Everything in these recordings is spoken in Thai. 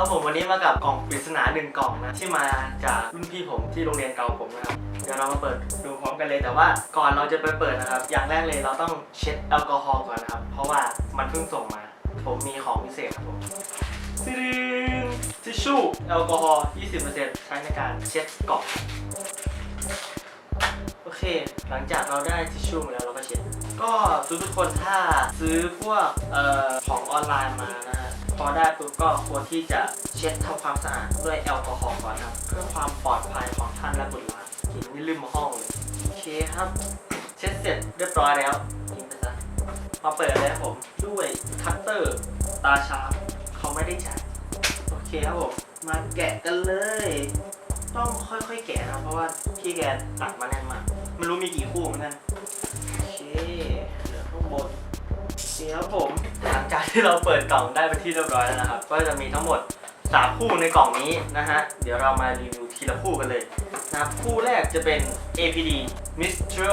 ครับผมวันนี้มากับกล่องปริศนาหนึ่งกล่องนะที่มาจากรุ่นพี่ผมที่โรงเรียนเก่าผมนะครับเดี๋ยวเรามาเปิดดูพร้อมกันเลยแต่ว่าก่อนเราจะไปเปิดนะครับ อย่างแรกเลยเราต้องเช็ดแอลกอฮอล์ก่อนนะครับ เพราะว่ามันเพิ่งส่งมา ผมมีของพิเศษครับผมซิลินทิชชู่แอลกอฮอล์20%ใช้ในการเช็ดกล่องโอเค หลังจากเราได้ทิชชู่มาแล้วเราก็เช็ด ก็ทุกทุกๆคนถ้าซื้อพวกเอ่อของออนไลน์มานะฮะ พอได้ปุ๊บก็ควรที่จะเช็ดทำความสะอาดด้วยแอลกอฮอล์ก่อนนะครับ เพื่อความปลอดภัยของท่านและบุตรหลานกินนี่ลืมห้องเลยโอเคครับ เช็ดเสร็จเรียบร้อยแล้วทิ้งไปซะมาเปิดเลยครับผมด้วยคัตเตอร์ตาชาร์ปเขาไม่ได้จ่ายโอเคครับผมมาแกะกันเลย ต้องค่อยๆแกะนะเพราะว่าพี่แกตัดมาแน่นมากไม่รู้มีกี่คู่เหมือนกัน เดี๋ยวผมหลังจากที่เราเปิดกล่องได้ไปที่เรียบร้อยแล้วนะครับ ก็จะมีทั้งหมด3คู่ในกล่องนี้นะฮะ เดี๋ยวเรามารีวิวทีละคู่กันเลยนะครับคู่แรกจะเป็น APD Mr.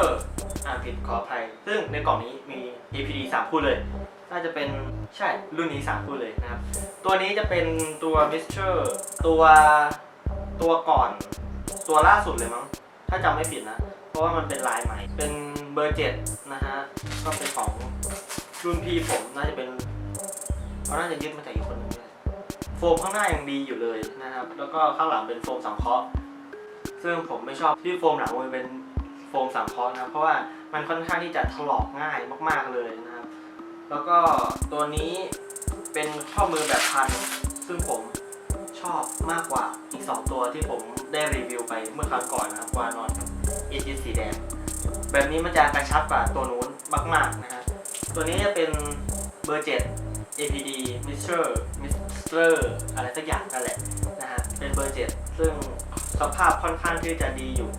อ่านผิดขออภัย ซึ่งในกล่องนี้มี APD 3 คู่เลย น่าจะเป็นใช่รุ่นนี้ 3 คู่เลยนะครับ ตัวนี้จะเป็นตัว Mr. ตัวตัวก่อน ตัวล่าสุดเลยมั้ง ถ้าจำไม่ผิดนะ เพราะว่ามันเป็นลายใหม่ เป็นเบอร์เจ็ดนะฮะ ก็เป็นของ รุ่นพี่ผมน่าจะเป็นเขาน่าจะยึดมาจากอีกคนหนึ่งด้วยโฟมข้างหน้ายังดีอยู่เลยนะครับ แล้วก็ข้างหลังเป็นโฟมสังเคราะห์ซึ่งผมไม่ชอบที่โฟมหลังมันเป็นโฟมสังเคราะห์นะเพราะว่ามันค่อนข้างที่จะถลอกง่ายมาก ๆเลยนะครับ แล้วก็ตัวนี้เป็นข้อมือแบบพัน ซึ่งผมชอบมากกว่าอีก 2 ตัวที่ผมได้รีวิวไปเมื่อครั้งก่อนนะครับวานอนอีทีสีแดง แบบนี้มันจะกระชับกว่าตัวนู้นมาก ๆนะฮะ ตัวนี้จะเป็นเบอร์ 7 APD Mr. Mr. อะไรสักอย่างนั่นแหละนะฮะ เป็นเบอร์ 7 ซึ่งสภาพค่อนข้างที่จะดีอยู่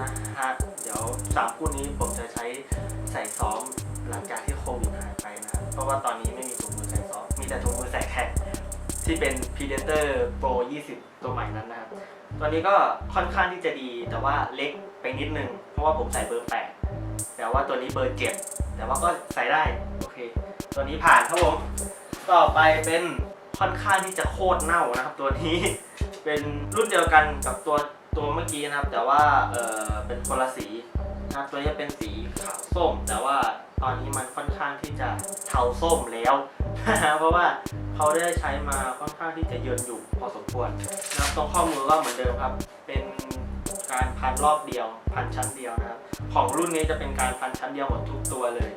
นะฮะ เดี๋ยวสามคู่นี้ผมจะใช้ใส่ซ้อมหลังจากที่โควิดหายไปนะครับเพราะว่าตอนนี้ไม่มีถุงมือใส่ซ้อม มีแต่ถุงมือใส่แข่งที่เป็น Predator Pro 20 ตัวใหม่นั้นนะครับตัวนี้ก็ค่อนข้างที่จะดีแต่ว่าเล็กไปนิดนึง เพราะว่าผมใส่เบอร์ 8 แต่ว่าตัวนี้เบอร์ 7 แต่ว่าก็ใส่ได้ โอเค ตัวนี้ผ่านครับผม ต่อไปเป็นค่อนข้างที่จะโคตรเน่านะครับ ตัวนี้ เป็นรุ่นเดียวกันกับตัวตัวเมื่อกี้นะครับ แต่ว่าเออเป็นคนละสีนะครับตัวนี้เป็นสีขาวส้ม แต่ว่าตอนนี้มันค่อนข้างที่จะเทาส้มแล้วเพราะว่าเขาได้ใช้มาค่อนข้างที่จะเยินอยู่พอสมควรนะครับตรงข้อมือก็เหมือนเดิมครับ เป็น การพันรอบเดียว พันชั้นเดียวนะครับ ของรุ่นนี้จะเป็นการพันชั้นเดียวหมดทุกตัวเลย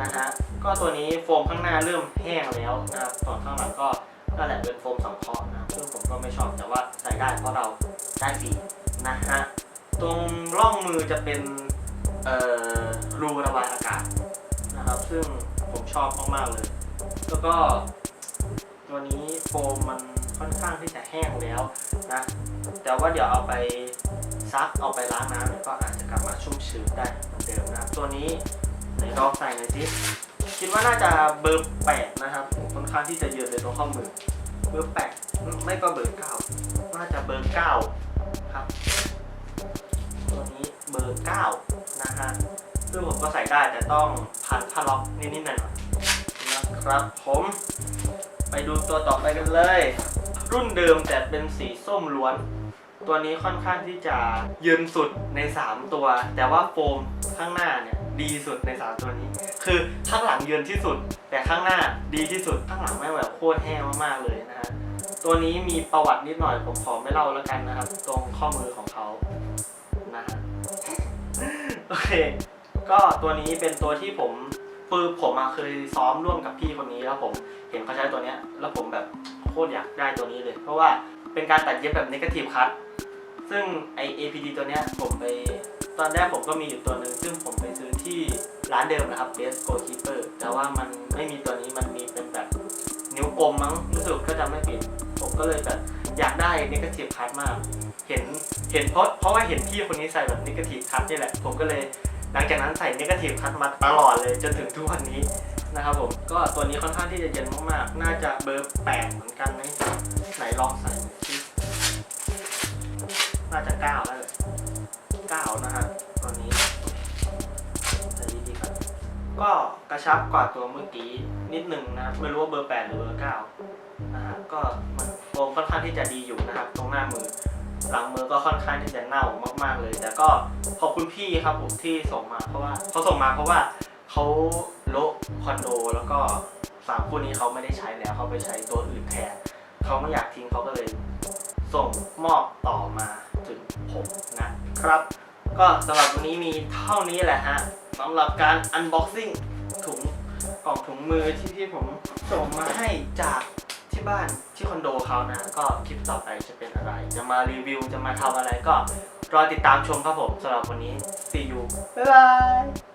นะฮะ ก็ตัวนี้โฟมข้างหน้าเริ่มแห้งแล้วนะครับส่วนข้างหลังก็นั่นแหละเป็นโฟมสังเคราะห์นะครับซึ่งผมก็ไม่ชอบแต่ว่าใส่ได้เพราะเราได้ฟรีนะฮะ ตรงร่องมือจะเป็นเอ่อรูระบายอากาศนะครับ ซึ่งผมชอบมากๆเลย แล้วก็ตัวนี้โฟมมันค่อนข้างที่จะแห้งแล้วนะ แต่ว่าเดี๋ยวเอาไป ซักเอาไปล้างน้ำก็อาจจะกลับมาชุ่มชื้นได้เหมือนเดิมนะครับ ตัวนี้ไหนลองใส่หน่อยสิคิดว่าน่าจะเบอร์แปดนะครับค่อนข้างที่จะเยอะเลยตรงข้อมือเบอร์แปดไม่ก็เบอร์เก้าน่าจะเบอร์เก้าครับ ตัวนี้เบอร์เก้านะฮะซึ่งผมก็ใส่ได้แต่ต้องพันผ้าล็อกนิดๆหน่อยๆนะครับผมไปดูตัวต่อไปกันเลย รุ่นเดิมแต่เป็นสีส้มล้วน ตัวนี้ค่อนข้างที่จะยืนสุดใน 3 ตัว แต่ว่าโฟมข้างหน้าเนี่ยดีสุดใน 3 ตัวนี้ คือข้างหลังยืนที่สุด แต่ข้างหน้าดีที่สุดข้างหลังไม่แบบโคตรแห้งมากๆเลยนะฮะตัวนี้มีประวัตินิดหน่อยผมขอไม่เล่าแล้วกันนะครับ ตรงข้อมือของเขานะฮะโอเค ก็ตัวนี้เป็นตัวที่ผมคือผมอะเคยซ้อมร่วมกับพี่คนนี้แล้วผมเห็นเขาใช้ตัวเนี้ยแล้วผมแบบโคตรอยากได้ตัวนี้เลย เพราะว่าเป็นการตัดเย็บแบบ negative cut ซึ่งไอ APD ตัวเนี้ยผมไปตอนแรกผมก็มีอยู่ตัวหนึ่งซึ่งผมไปซื้อที่ร้านเดิมนะครับ Best Goalkeeper แต่ว่ามันไม่มีตัวนี้มันมีเป็นแบบนิ้วกลมมั้งรู้สึกก็จะไม่ผิด ผมก็เลยแบบอยากได้ negative cut มาก เห็นเห็นเพราะเพราะว่าเห็นพี่คนนี้ใส่แบบ negative cut นี่แหละ ผมก็เลยหลังจากนั้นใส่ negative cut มาตลอดเลยจนถึงทุกวันนี้นะครับผมก็ตัวนี้ค่อนข้างที่จะเย็นมากๆ น่าจะเบอร์แปดเหมือนกันนะไหนลองใส่ห น่าจะเก้าแล้วเลยเก้านะฮะตอนนี้ใส่ดีๆครับก็กระชับกว่าตัวเมื่อกี้นิดหนึ่งนะครับไม่รู้ว่าเบอร์แปดหรือเบอร์เก้านะฮะก็มันโฟมค่อนข้างที่จะดีอยู่นะครับ ตรงหน้ามือ หลังมือก็ค่อนข้างที่จะเน่ามาก ๆเลย แต่ก็ขอบคุณพี่ครับผมที่ส่งมาเพราะว่าเขาส่งมาเพราะว่าเขาโละคอนโดแล้วก็สามคู่นี้เขาไม่ได้ใช้แล้วเขาไปใช้ตัวอื่นแทนเขาไม่อยากทิ้งเขาก็เลย ส่งมอบต่อมาถึงผมนะครับ ก็สำหรับวันนี้มีเท่านี้แหละฮะสำหรับการอันบ็อกซิ่งถุงกล่องถุงมือที่ที่ผมส่งมาให้จากที่บ้านที่คอนโดเขานะ ก็คลิปต่อไปจะเป็นอะไร จะมารีวิวจะมาทำอะไรก็รอติดตามชมครับผมสำหรับวันนี้ see you บ๊ายบาย